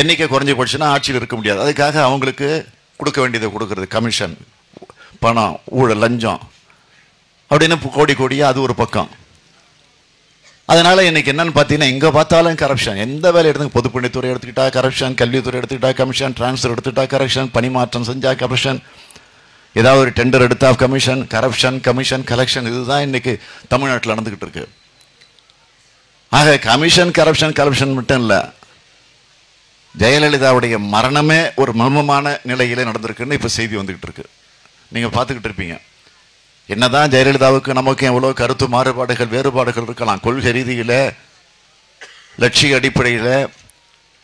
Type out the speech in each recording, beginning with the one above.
எண்ணிக்கை குறைஞ்சி போச்சுன்னா ஆட்சியில் இருக்க முடியாது. அதுக்காக அவங்களுக்கு கொடுக்க வேண்டியதை கொடுக்கறது கமிஷன் பணம் ஊழல் லஞ்சம். அப்படின்னு கோடி கோடியாக அது ஒரு பக்கம். அதனால் இன்றைக்கி என்னென்னு பார்த்தீங்கன்னா எங்கே பார்த்தாலும் கரப்ஷன் எந்த வேலை எடுத்து பொதுப்பணித்துறை எடுத்துக்கிட்டா கரப்ஷன் கல்வித்துறை எடுத்துக்கிட்டா கமிஷன் டிரான்ஸ்ஃபர் எடுத்துக்கிட்டா கரப்ஷன் பணிமாற்றம் செஞ்சால் கரப்ஷன் ஏதாவது ஒரு டெண்டர் எடுத்தா கமிஷன் கரப்ஷன் கமிஷன் கலெக்ஷன் இதுதான் இன்றைக்கி தமிழ்நாட்டில் நடந்துக்கிட்டு இருக்கு. ஆக கமிஷன் கரப்ஷன் கரப்ஷன் மட்டும் இல்லை. ஜெயலலிதாவுடைய மரணமே ஒரு மர்மமான நிலையிலே நடந்திருக்குன்னு இப்போ செய்தி வந்துக்கிட்டு இருக்கு நீங்கள் பார்த்துக்கிட்டு இருப்பீங்க. என்னதான் ஜெயலலிதாவுக்கு நமக்கு எவ்வளோ கருத்து மாறுபாடுகள் வேறுபாடுகள் இருக்கலாம். கொள்கை ரீதியில் லட்சிய அடிப்படையில்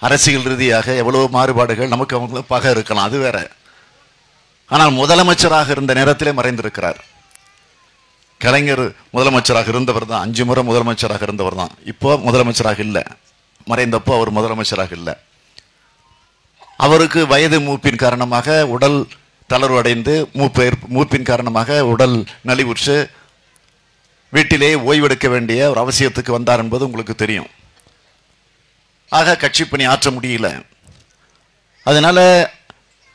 அரசியல் ரீதியாக எவ்வளோ மாறுபாடுகள் நமக்கு அவங்களுக்கு பகை இருக்கலாம். அது வேற. ஆனால் முதலமைச்சராக இருந்த நேரத்திலே மறைந்திருக்கிறார். கலைஞர் முதலமைச்சராக இருந்தவர் தான். அஞ்சு முறை முதலமைச்சராக இருந்தவர் தான். இப்போ முதலமைச்சராக இல்லை. மறைந்தப்போ அவர் முதலமைச்சராக இல்லை. அவருக்கு வயது மூப்பின் காரணமாக உடல் தளர்வடைந்து மூப்பு மூப்பின் காரணமாக உடல் நலிவுற்று வீட்டிலே ஓய்வெடுக்க வேண்டிய ஒரு அவசியத்துக்கு வந்தார் என்பது உங்களுக்கு தெரியும். ஆக கட்சி பணி ஆற்ற முடியல. அதனால்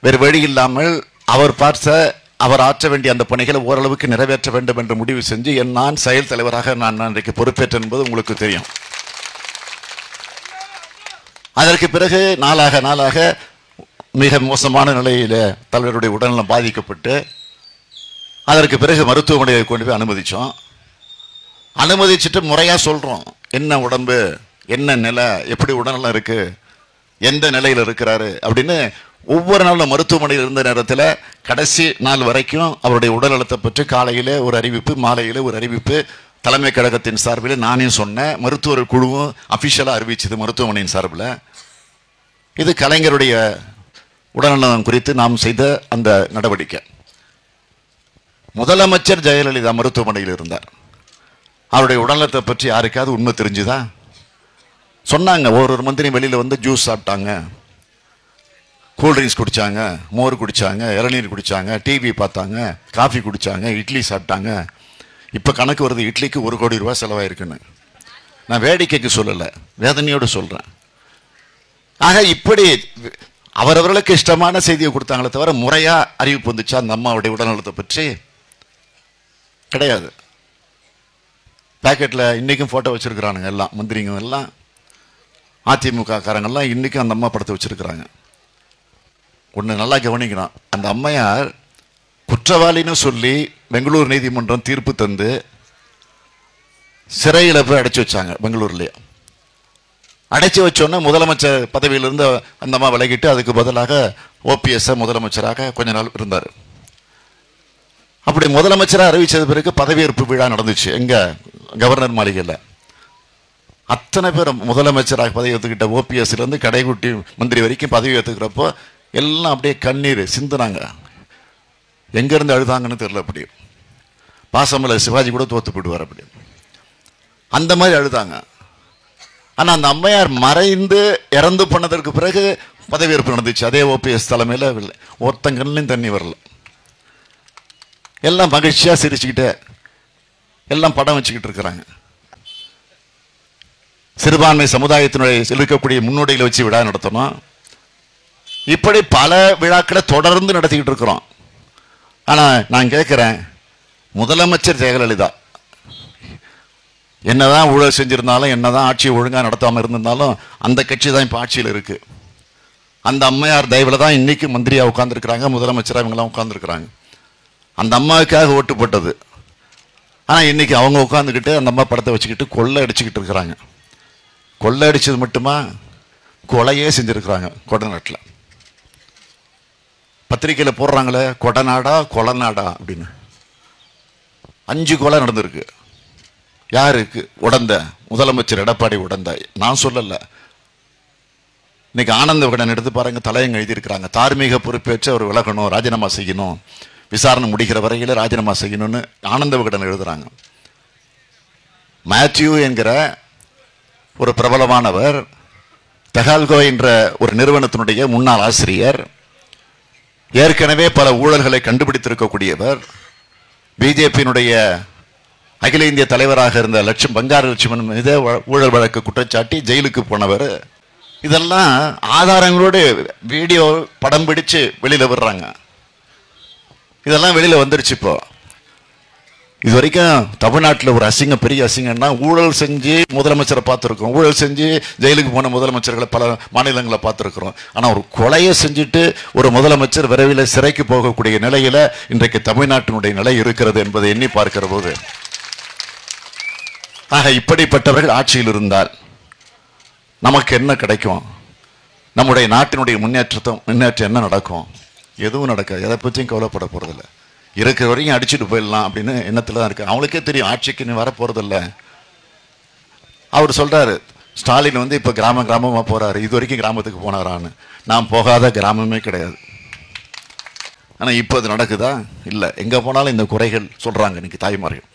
வேறு வழி இல்லாமல் அவர் பார்த்த அவர் ஆற்ற வேண்டிய அந்த பணிகளை ஓரளவுக்கு நிறைவேற்ற வேண்டும் என்று முடிவு செஞ்சு என் நான் செயல் தலைவராக நான் நான் இன்றைக்கு பொறுப்பேற்றேன் என்பது உங்களுக்கு தெரியும். அதற்கு பிறகு நாளாக நாளாக மிக மோசமான நிலையில் தலைவருடைய உடல்நலம் பாதிக்கப்பட்டு அதற்கு பிறகு மருத்துவமனையை கொண்டு போய் அனுமதித்தோம் அனுமதிச்சுட்டு முறையாக சொல்கிறோம் என்ன உடம்பு என்ன நிலை எப்படி உடல்நலம் இருக்குது எந்த நிலையில் இருக்கிறாரு அப்படின்னு. ஒவ்வொரு நாளும் மருத்துவமனையில் இருந்த நேரத்தில் கடைசி நாள் வரைக்கும் அவருடைய உடல்நலத்தை பற்றி காலையிலே ஒரு அறிவிப்பு மாலையில் ஒரு அறிவிப்பு. தலைமை கழகத்தின் சார்பில் நானே சொன்னேன். மருத்துவர் குழுவும் அஃபிஷியலாக அறிவிச்சது மருத்துவமனையின் சார்பில். இது கலைஞருடைய உடல்நலம் குறித்து நாம் செய்த அந்த நடவடிக்கை. முதலமைச்சர் ஜெயலலிதா மருத்துவமனையில் இருந்தார். அவருடைய உடல்நலத்தை பற்றி யாருக்காவது உண்மை தெரிஞ்சுதா? சொன்னாங்க ஒரு ஒரு மந்திரி வெளியில் வந்து ஜூஸ் சாப்பிட்டாங்க. கூல்ட்ரிங்க்ஸ் குடித்தாங்க மோர் குடித்தாங்க இளநீர் குடித்தாங்க டிவி பார்த்தாங்க காஃபி குடித்தாங்க இட்லி சாப்பிட்டாங்க. இப்போ கணக்கு வருது இட்லிக்கு ஒரு கோடி ரூபா செலவாயிருக்குன்னு. நான் வேடிக்கைக்கு சொல்லலை வேதனையோடு சொல்கிறேன் ஆக இப்படி அவரவர்களுக்கு இஷ்டமான செய்தியை கொடுத்தாங்களே தவிர முறையாக அறிவிப்பு வந்துச்சா அந்த அம்மாவுடைய உடல்நலத்தை பற்றி கிடையாது. பேக்கெட்டில் இன்றைக்கும் ஃபோட்டோ வச்சுருக்குறானுங்க எல்லாம் மந்திரிங்க எல்லாம் அதிமுக காரங்கெல்லாம் அந்த அம்மா படத்தை வச்சிருக்கிறாங்க. ஒன்று நல்லா கவனிக்கணும். அந்த அம்மையார் குற்றவாளின்னு சொல்லி பெங்களூர் நீதிமன்றம் தீர்ப்பு தந்து சிறையில் போய் அடைச்சி வச்சாங்க பெங்களூர்லேயே. அடைச்சி வச்சோன்னே முதலமைச்சர் பதவியிலிருந்து அந்த விலகிட்டு அதுக்கு பதிலாக ஓபிஎஸ் முதலமைச்சராக கொஞ்ச நாள் இருந்தார். அப்படி முதலமைச்சராக அறிவித்தது பிறகு பதவியேற்பு விழா நடந்துச்சு. எங்கள் கவர்னர் மாளிகையில். அத்தனை பேர் முதலமைச்சராக பதவி ஏற்றுக்கிட்ட ஓபிஎஸ்லேருந்து கடைக்குட்டி மந்திரி வரைக்கும் பதவி ஏற்றுக்கிறப்போ எல்லாம் அப்படியே கண்ணீர் சிந்துனாங்க. எங்கேருந்து அழுதாங்கன்னு தெரில அப்படி. பாசமலை சிவாஜி கூட தோத்து போயிடுவார் அப்படி. அந்த மாதிரி அழுதாங்க. ஆனால் அந்த அம்மையார் மறைந்து இறந்து போனதற்கு பிறகு பதவியேற்பு நடந்துச்சு. அதே ஓபிஎஸ் தலைமையில் ஒருத்தங்கள்லையும் தண்ணி வரல. எல்லாம் மகிழ்ச்சியாக சிரிச்சுக்கிட்டு எல்லாம் படம் வச்சுக்கிட்டு இருக்கிறாங்க. சிறுபான்மை சமுதாயத்தினுடைய இருக்கக்கூடிய முன்னோடிகளை வச்சு விழா நடத்தணும். இப்படி பல விழாக்களை தொடர்ந்து நடத்திக்கிட்டு இருக்கிறோம். ஆனால் நான் கேட்குறேன் முதலமைச்சர் ஜெயலலிதா என்னதான் ஊழல் செஞ்சிருந்தாலும் என்னதான் ஆட்சியை ஒழுங்கா நடத்தாம இருந்திருந்தாலும் அந்த கட்சி தான் இப்ப ஆட்சியில் இருக்கு. அந்த அம்மையார் தயவுல தான் இன்னைக்கு மந்திரியா உட்கார்ந்துருக்கிறாங்க முதலமைச்சரா இவங்கெல்லாம் உட்கார்ந்துருக்கிறாங்க. அந்த அம்மாவுக்காக ஓட்டு போட்டது. ஆனா இன்னைக்கு அவங்க உட்காந்துக்கிட்டு அந்த அம்மா படத்தை வச்சுக்கிட்டு கொள்ளை அடிச்சுக்கிட்டு இருக்கிறாங்க. கொள்ளை அடிச்சது மட்டுமா? கொலையே செஞ்சிருக்கிறாங்க கொடநாட்டில் பத்திரிக்கையில் போடுறாங்களே கொடநாடா கொலநாடா அப்படின்னு. அஞ்சு கொலை நடந்திருக்கு. யாருக்கு உடந்த? முதலமைச்சர் எடப்பாடி உடந்த. நான் சொல்லல. இன்னைக்கு ஆனந்த விகடன் எடுத்து பாருங்க தலையங்க எழுதியிருக்கிறாங்க. தார்மீக பொறுப்பேற்று அவர் விலகணும் ராஜினாமா செய்யணும். விசாரணை முடிகிற வரையில ராஜினாமா செய்யணும்னு ஆனந்த விகடன் எழுதுறாங்க. மேத்யூ என்கிற ஒரு பிரபலமானவர் தகால்கோ என்ற ஒரு நிறுவனத்தினுடைய முன்னாள் ஆசிரியர் ஏற்கனவே பல ஊழல்களை கண்டுபிடித்திருக்கக்கூடியவர் பிஜேபியினுடைய அகில இந்திய தலைவராக இருந்த லட்சம் பங்காரு லட்சுமணன் மீது வ- ஊழல் வழக்கு குற்றச்சாட்டி ஜெயிலுக்கு போனவர். இதெல்லாம் ஆதாரங்களோடு வீடியோ படம் பிடிச்சு வெளியில் விடுறாங்க. இதெல்லாம் வெளியில் வந்துருச்சு இப்போ. இது வரைக்கும் தமிழ்நாட்டில் ஒரு அசிங்கம் பெரிய அசிங்கம்னா ஊழல் செஞ்சு முதலமைச்சரை பார்த்துருக்கோம் ஊழல் செஞ்சு ஜெயிலுக்கு போன முதலமைச்சர்களை பல மாநிலங்களை பார்த்துருக்குறோம். ஆனால் ஒரு கொலையை செஞ்சுட்டு ஒரு முதலமைச்சர் விரைவில் சிறைக்கு போகக்கூடிய நிலையில் இன்றைக்கு தமிழ்நாட்டினுடைய நிலை இருக்கிறது என்பதை எண்ணி பார்க்கிற போது ஆக இப்படிப்பட்டவர்கள் ஆட்சியில் இருந்தால் நமக்கு என்ன கிடைக்கும்? நம்முடைய நாட்டினுடைய முன்னேற்றத்தை முன்னேற்றம் என்ன நடக்கும்? எதுவும் நடக்காது. எதை பற்றியும் கவலைப்பட போகிறதில்ல இருக்கிற வரைக்கும் அடிச்சுட்டு போயிடலாம் அப்படின்னு எண்ணத்தில் தான் இருக்குது அவங்களுக்கே தெரியும் ஆட்சிக்கு நீ வர போகிறதில்ல அவர் சொல்கிறாரு ஸ்டாலின் வந்து இப்போ கிராம கிராமமாக போகிறாரு இது வரைக்கும் கிராமத்துக்கு போனாரான்னு. நான் போகாத கிராமமே கிடையாது. ஆனால் இப்போ அது நடக்குதா? இல்லை. எங்கே போனாலும் இந்த குறைகள் சொல்கிறாங்க இன்னைக்கு தாய்மார்கள்.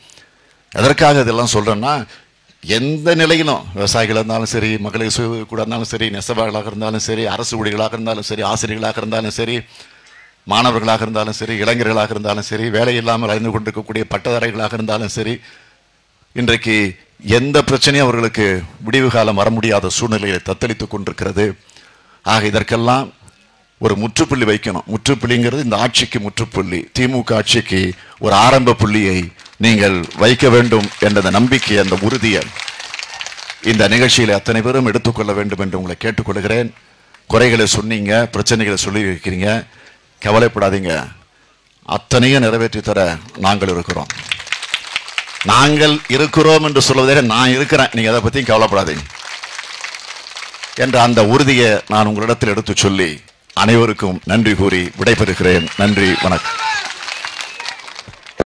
எதற்காக இதெல்லாம் சொல்கிறேன்னா எந்த நிலையிலும் விவசாயிகளாக இருந்தாலும் சரி மகளிர் சுய கூட இருந்தாலும் சரி நெசவாளர்களாக இருந்தாலும் சரி அரசு ஊழியர்களாக இருந்தாலும் சரி ஆசிரியர்களாக இருந்தாலும் சரி மாணவர்களாக இருந்தாலும் சரி இளைஞர்களாக இருந்தாலும் சரி வேலை இல்லாமல் அறிந்து கொண்டிருக்கக்கூடிய பட்டதாரிகளாக இருந்தாலும் சரி இன்றைக்கு எந்த பிரச்சனையும் அவர்களுக்கு விடிவு காலம் வர முடியாத சூழ்நிலையை தத்தளித்து கொண்டிருக்கிறது. ஆக இதற்கெல்லாம் ஒரு முற்றுப்புள்ளி வைக்கணும். முற்றுப்புள்ளிங்கிறது இந்த ஆட்சிக்கு முற்றுப்புள்ளி. திமுக ஆட்சிக்கு ஒரு ஆரம்ப புள்ளியை நீங்கள் வைக்க வேண்டும் என்ற நம்பிக்கை அந்த உறுதியை. இந்த நிகழ்ச்சியில் அத்தனை பேரும் எடுத்துக்கொள்ள வேண்டும் என்று உங்களை கேட்டுக்கொள்கிறேன். குறைகளை சொன்னீங்க பிரச்சனைகளை சொல்லி இருக்கிறீங்க கவலைப்படாதீங்க. அத்தனையும் நிறைவேற்றி தர நாங்கள் இருக்கிறோம். நாங்கள் இருக்கிறோம் என்று சொல்வதே நான் இருக்கிறேன். நீங்க அதை பற்றியும் கவலைப்படாதீங்க. என்ற அந்த உறுதியை நான் உங்களிடத்தில் எடுத்து சொல்லி அனைவருக்கும் நன்றி கூறி விடைபெறுகிறேன். நன்றி வணக்கம்.